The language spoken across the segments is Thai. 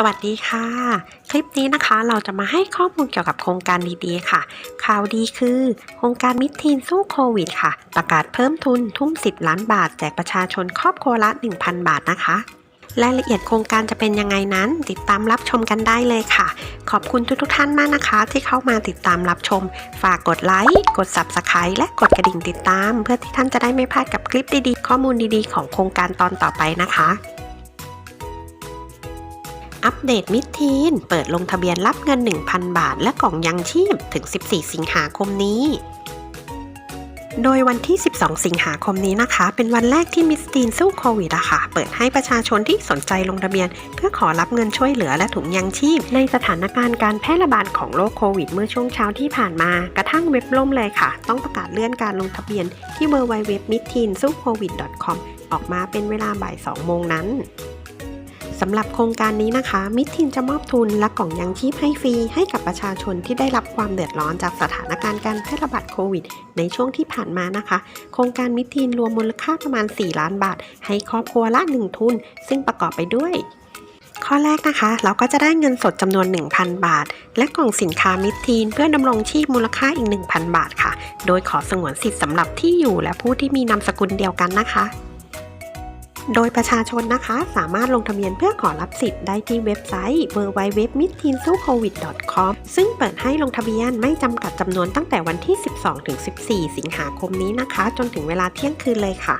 สวัสดีค่ะ คลิปนี้นะคะเราจะมาให้ข้อมูลเกี่ยวกับโครงการดีๆค่ะ ข่าวดีคือ โครงการมิตรทีนสู้โควิดค่ะ ประกาศเพิ่มทุนทุ่ม 10 ล้านบาท แจกประชาชนครอบครัวละ 1,000 บาทนะคะ รายละเอียดโครงการจะเป็นยังไงนั้น ติดตามรับชมกันได้เลยค่ะ ขอบคุณทุกๆท่านมากนะคะ ที่เข้ามาติดตามรับชม ฝากกดไลค์กด Subscribe และกดกระดิ่งติดตาม เพื่อที่ท่านจะได้ไม่พลาดกับคลิปดีๆ ข้อมูลดีๆ ของโครงการตอนต่อไปนะคะ อัปเดตมิดทีน เปิดลงทะเบียนรับเงิน 1,000 บาท และกล่องยังชีพถึง 14 สิงหาคมนี้ โดยวันที่ 12 สิงหาคมนี้นะคะ เป็นวันแรกที่มิสทีนสู้โควิดอะค่ะ เปิดให้ประชาชนที่สนใจลงทะเบียน เพื่อขอรับเงินช่วยเหลือและถุงยังชีพ ในสถานการณ์การแพร่ระบาดของโรคโควิด เมื่อช่วงเช้าที่ผ่านมา กระทั่งเว็บล่มเลยค่ะ ต้องประกาศเลื่อนการลงทะเบียนที่ w w w m i t t e e n s u c o v i d c o m ออกมาเป็นเวลาบ่าย 2 โมงนั้น สำหรับโครงการนี้นะคะ มิตรทินจะมอบทุนและกล่องยังชีพให้ฟรี ให้กับประชาชนที่ได้รับความเดือดร้อนจากสถานการณ์การแพร่ระบาดโควิด ในช่วงที่ผ่านมานะคะ โครงการมิตรทินรวมมูลค่าประมาณ 4 ล้านบาท ให้ครอบครัวละ1ทุน ซึ่งประกอบไปด้วยข้อแรกนะคะ เราก็จะได้เงินสดจำนวน 1,000 บาท และกล่องสินค้ามิตรทีน เพื่อดำรงชีพมูลค่าอีก 1,000 บาทค่ะ โดยขอสงวนสิทธิ์สำหรับที่อยู่และผู้ที่มีนามสกุลเดียวกันนะคะ โดยประชาชนนะคะสามารถลงทะเบียนเพื่อขอรับสิทธิ์ได้ที่เว็บไซต์ www.mittinsucovid.com ซึ่งเปิดให้ลงทะเบียนไม่จำกัดจำนวนตั้งแต่วันที่ 12-14 สิงหาคมนี้นะคะ จนถึงเวลาเที่ยงคืนเลยค่ะ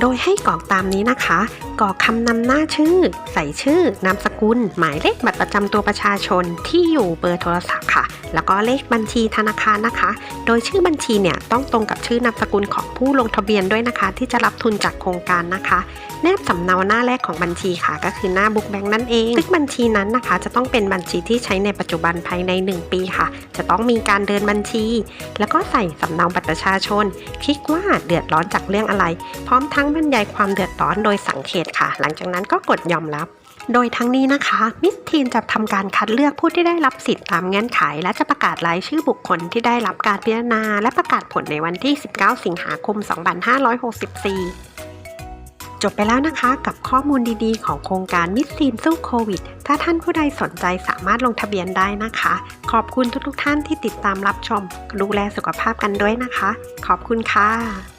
โดยให้กรอกตามนี้นะคะ กรอกคำนำหน้าชื่อ ใส่ชื่อนามสกุล หมายเลขบัตรประจำตัวประชาชนที่อยู่เบอร์โทรศัพท์ค่ะ แล้วก็เลขบัญชีธนาคารนะคะ โดยชื่อบัญชีเนี่ยต้องตรงกับชื่อนามสกุลของผู้ลงทะเบียนด้วยนะคะ ที่จะรับทุนจากโครงการนะคะแนบสำเนาหน้าแรกของบัญชีค่ะ ก็คือหน้าบุ๊กแบงค์นั่นเองซึ่งบัญชีนั้นนะคะ จะต้องเป็นบัญชีที่ใช้ในปัจจุบันภายใน 1 ปีค่ะ จะต้องมีการเดินบัญชี แล้วก็ใส่สำเนาบัตรประชาชน คลิกว่าเดือดร้อนจากเรื่องอะไร พร้อมทั้ง้งบรรยายความเดือดร้อนโดยสังเขตค่ะ หลังจากนั้นก็กดยอมรับ โดยทั้งนี้นะคะ มิตรทีนจะทำการคัดเลือกผู้ที่ได้รับสิทธิ์ตามเงื่อนไข และจะประกาศรายชื่อบุคคลที่ได้รับการพิจารณา และประกาศผลในวันที่ 19 สิงหาคม 2564จบไปแล้วนะคะกับข้อมูลดีๆ ของโครงการมิสซีนสู้โควิด ถ้าท่านผู้ใดสนใจสามารถลงทะเบียนได้นะคะ ขอบคุณทุกๆท่านที่ติดตามรับชม ดูแลสุขภาพกันด้วยนะคะ ขอบคุณค่ะ